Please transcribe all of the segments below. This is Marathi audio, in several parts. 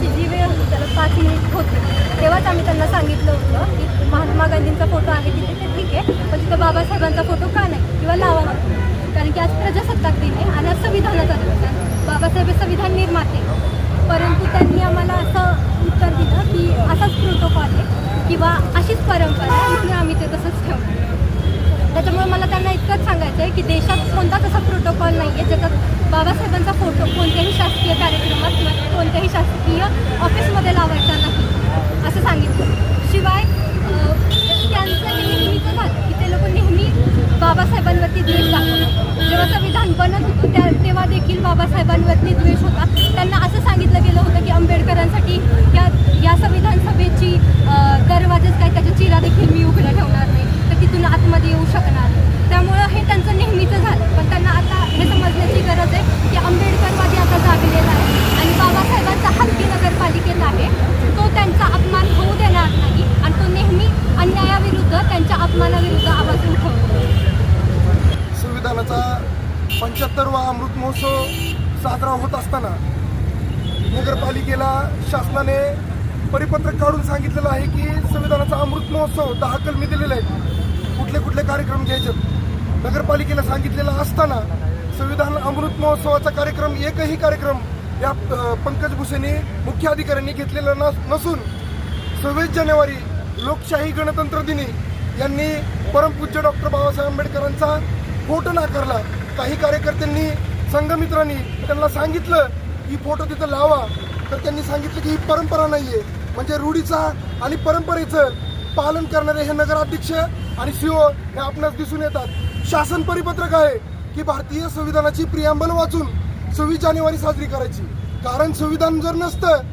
त्याची जी वेळ होती त्याला पाच मिनिट होती. तेव्हाच आम्ही त्यांना सांगितलं होतं की महात्मा गांधींचा फोटो आहे तिथे ते ठीक आहे पण तिथं बाबासाहेबांचा फोटो का नाही? किंवा लावा त्याच्यामुळे त्यांना इतकंच सांगायचं आहे की देशात कोणताच असा प्रोटोकॉल नाही आहे ज्याच्यात बाबासाहेबांचा फोटो कोणत्याही शासकीय कार्यक्रमात किंवा कोणत्याही शासकीय ऑफिसमध्ये लावायचा नाही असं सांगितलं शिवाय अं, त्यांचं हे नेहमीचं झालं की ते लोक नेहमी बाबासाहेबांवरती द्वेष दाखवतात जेव्हा संविधान बनत होतं त्या तेव्हा देखील बाबासाहेबांवरती द्वेष होता त्यांना असं सांगितलं गेलं होतं की आंबेडकरांसाठी या या संविधान सभेची अं, दरवाजेच काय त्याच्या चिरा देखील मी उघडा ठेवणार नाही तर तिथून आतमध्ये येऊ शकणार नाही. त्यामुळं हे त्यांचं नेहमीचं झालं पण त्यांना आता हे समजण्याची गरज आहे की आंबेडकरवादी आता जागलेला आहे आणि बाबासाहेबांचा हक्की नगरपालिकेला आहे तो त्यांचा अपमान होऊ देणार नाही. आणि तो नेहमी अन्यायाविरुद्ध त्यांच्या अपमानाविरुद्ध आवाज उठवतो. संविधानाचा पंच्याहत्तरवा अमृत महोत्सव साजरा होत असताना नगरपालिकेला शासनाने परिपत्रक काढून सांगितलेलं आहे की संविधानाचा अमृत महोत्सव दहा कलमी दिलेले आहेत. कुठले कुठले कार्यक्रम घ्यायचे? नगरपालिकेला सांगितलेलं असताना संविधान अमृत महोत्सवाचा कार्यक्रम एकही कार्यक्रम या पंकज भुसेने मुख्य अधिकाऱ्यांनी घेतलेला नस नसून सव्वीस जानेवारी लोकशाही गणतंत्र दिनी यांनी परमपूज्य डॉक्टर बाबासाहेब आंबेडकरांचा फोटो नाकारला. काही कार्यकर्त्यांनी संघमित्रांनी त्यांना सांगितलं की फोटो तिथं लावा. तर त्यांनी सांगितलं की ही परंपरा नाही आहे म्हणजे रूढीचा आणि परंपरेचं पालन करणारे हे नगराध्यक्ष आणि सीओ हे आपणास दिसून येतात. शासन परिपत्रक आहे की भारतीय संविधानाची प्रियांबल वाचून सव्वीस जानेवारी साजरी करायची. कारण संविधान जर नसतं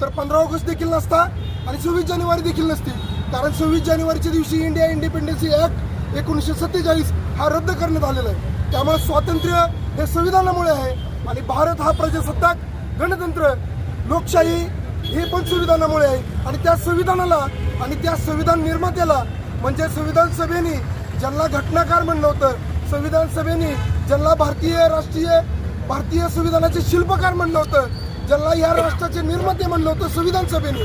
तर पंधरा ऑगस्ट देखील नसता आणि सव्वीस जानेवारी देखील नसती. कारण सव्वीस जानेवारीच्या दिवशी इंडिया इंडिपेंडन्सी ॲक्ट एकोणीसशे सत्तेचाळीस हा रद्द करण्यात आलेला आहे. त्यामुळे स्वातंत्र्य हे संविधानामुळे आहे आणि भारत हा प्रजासत्ताक गणतंत्र लोकशाही हे पण संविधानामुळे आहे. आणि त्या संविधानाला आणि त्या संविधान निर्मात्याला म्हणजे संविधान सभेने ज्यांना घटनाकार म्हणलं होतं संविधान सभेने ज्यांना भारतीय राष्ट्रीय भारतीय संविधानाचे शिल्पकार म्हणलं होतं. ज्यांना या राष्ट्राचे निर्माते म्हणलं होतं संविधान सभेने.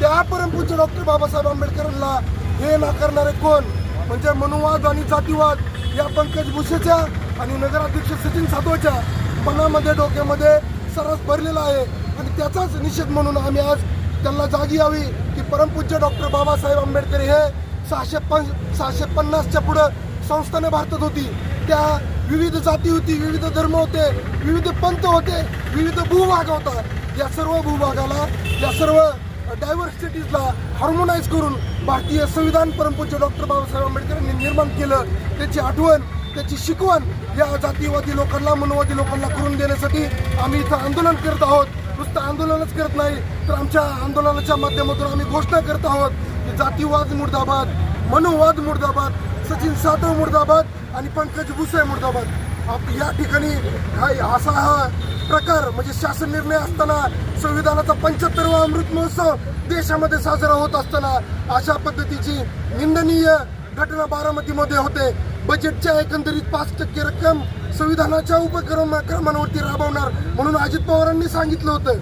त्या परमपूज्य डॉक्टर बाबासाहेब आंबेडकरांना हे नाकारणारे कोण? म्हणजे मनुवाद आणि जातीवाद या पंकज भुसेच्या आणि नगराध्यक्ष सचिन सातवच्या मनामध्ये डोक्यामध्ये सरस भरलेला आहे. आणि त्याचाच निषेध म्हणून आम्ही आज त्यांना जागी यावी की परमपूज्य डॉक्टर बाबासाहेब आंबेडकर हे सहाशे पं सहाशे पन्नासच्या पुढं संस्थाने भारतात होती. त्या विविध जाती होती विविध धर्म होते विविध पंथ होते विविध भूभाग होता. या सर्व भूभागाला या सर्व डायव्हर्सिटीजला हार्मोनाइज करून भारतीय संविधान परमपूज्य डॉक्टर बाबासाहेब आंबेडकरांनी निर्माण केलं. त्याची आठवण त्याची शिकवण या जातीवादी लोकांना मनोवादी लोकांना करून देण्यासाठी आम्ही इथं आंदोलन करत आहोत. नुसतं आंदोलनच करत नाही तर आमच्या आंदोलनाच्या माध्यमातून आम्ही घोषणा करत आहोत की जातीवाद मुर्दाबाद मनोवाद मुर्दाबाद सचिन सातव मुर्दाबाद आणि पंकज भुसे मुर्दाबाद. आप या ठिकाणी हा असा हा प्रकार म्हणजे शासन निर्णय असताना संविधानाचा पंच्याहत्तरवा अमृत महोत्सव देशामध्ये साजरा होत असताना अशा पद्धतीची निंदनीय घटना बारामतीमध्ये होते. बजेटच्या एकंदरीत पाच टक्के रक्कम संविधानाच्या उपक्रम क्रमांवरती राबवणार म्हणून अजित पवारांनी सांगितलं होतं.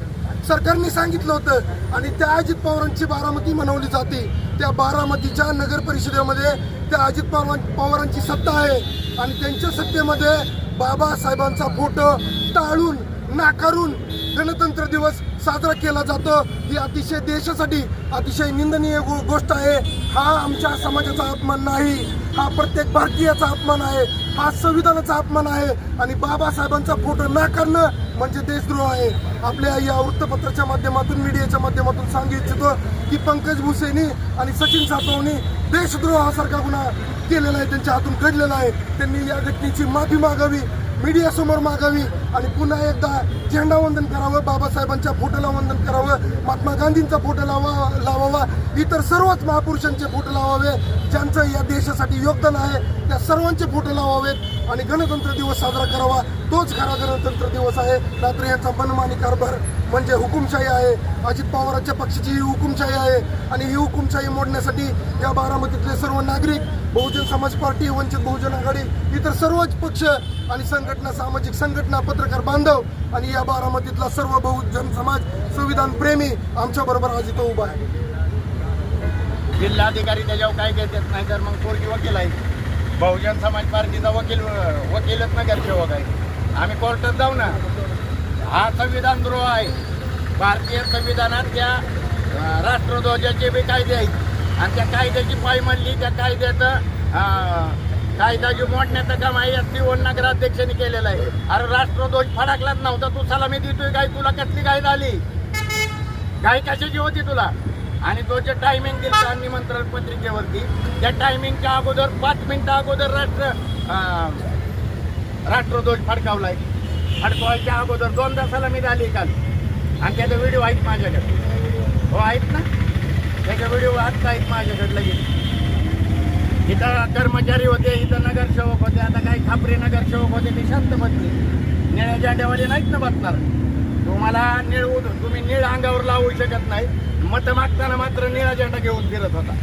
सरकारने सांगितलं होतं आणि त्या अजित पवारांची बारामती मनवली जाते. त्या बारामतीच्या नगर परिषदेमध्ये त्या अजित पवार पवारांची सत्ता आहे. आणि त्यांच्या सत्तेमध्ये बाबासाहेबांचा फोटो टाळून नाकारून गणतंत्र दिवस साजरा केला जातो. ही अतिशय देशासाठी अतिशय निंदनीय गो- गोष्ट आहे. हा आमच्या समाजाचा अपमान नाही. हा प्रत्येक भारतीयाचा अपमान आहे हा संविधानाचा अपमान आहे आणि बाबासाहेबांचा फोटो नाकारणं म्हणजे देशद्रोह आहे. आपल्या या वृत्तपत्राच्या माध्यमातून मीडियाच्या माध्यमातून सांगू इच्छितो की पंकज भुसेनी आणि सचिन सातवनी देशद्रोहासारखा गुन्हा केलेला आहे त्यांच्या हातून घडलेला आहे. त्यांनी या घटनेची माफी मागावी. मीडियासमोर मागावी आणि पुन्हा एकदा झेंडा वंदन करावं बाबासाहेबांच्या फोटोला वंदन करावं महात्मा गांधींचा फोटो लावा लावावा. इतर सर्वच महापुरुषांचे फोटो लावावे. ज्यांचं या देशासाठी योगदान आहे त्या सर्वांचे फोटो लावावेत आणि गणतंत्र दिवस साजरा करावा. तोच खरा गणतंत्र दिवस आहे. रात्री यांचा मनमानी कारभार म्हणजे हुकुमशाही आहे. अजित पवारांच्या पक्षाची ही हुकुमशाही आहे. आणि ही हुकुमशाही मोडण्यासाठी या बारामतीतले सर्व नागरिक बहुजन समाज पार्टी वंचित बहुजन आघाडी इतर सर्वच पक्ष आणि संघटना सामाजिक संघटना पत्रकार बांधव आणि या बारामतीतला सर्व बहुजन समाज संविधान प्रेमी आमच्या बरोबर आज इथं उभा आहे. जिल्हाधिकारी त्याच्यावर काय घेतात नाही तर मग थोडकी वकील आहे. बहुजन समाज पार्टीचा वकील वकीलच नगरसेवक आहे. आम्ही कोर्टात जाऊ ना. हा संविधान द्रोह आहे. भारतीय संविधानात त्या राष्ट्रध्वजाचे बी कायदे आहेत. आणि त्या कायद्याची पायमल्ली त्या कायद्याचं कायदा जी मोडण्याचं काम आहे एस टी नगराध्यक्षांनी केलेलं आहे. अरे राष्ट्रध्वज फडकलाच नव्हता तू सलामी देतोय गाय तुला कसली गाय झाली? गाय कशाची होती तुला? आणि तो जे टायमिंग दिला निमंत्रण पत्रिकेवरती त्या टायमिंगच्या अगोदर पाच मिनिटं अगोदर राष्ट्र राष्ट्रध्वज फडकावलाय. फडकवायच्या अगोदर दोनदा सलामी झाली काल. आणि त्याचा व्हिडिओ आहेत माझ्याकडे. हो आहेत ना? आज व्हिडिओ माझ्याकडलं आहेत इथं कर्मचारी होते इथं नगरसेवक होते आता काही खापरी नगरसेवक होते ते शांत बसले. निळ्या झेंड्यावाले नाहीत ना बसणार? तुम्हाला निळ उद- तुम्ही निळ अंगावर लावू शकत नाही. मत मागताना मात्र निळा झेंडा घेऊन फिरत होता.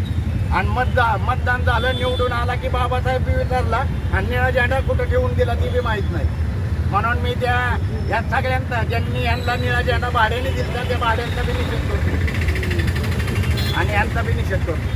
आणि मतदान मतदान झालं निवडून आला की बाबासाहेब बी विचारला आणि निळा झेंडा कुठं ठेवून दिला ती बी माहीत नाही. म्हणून मी त्या या सगळ्यांचा ज्यांनी यांना निळा झेंडा भाड्याने दिला त्या भाड्यांचा बी निषेध करतो. आणि यांचा बी निषेध करतो.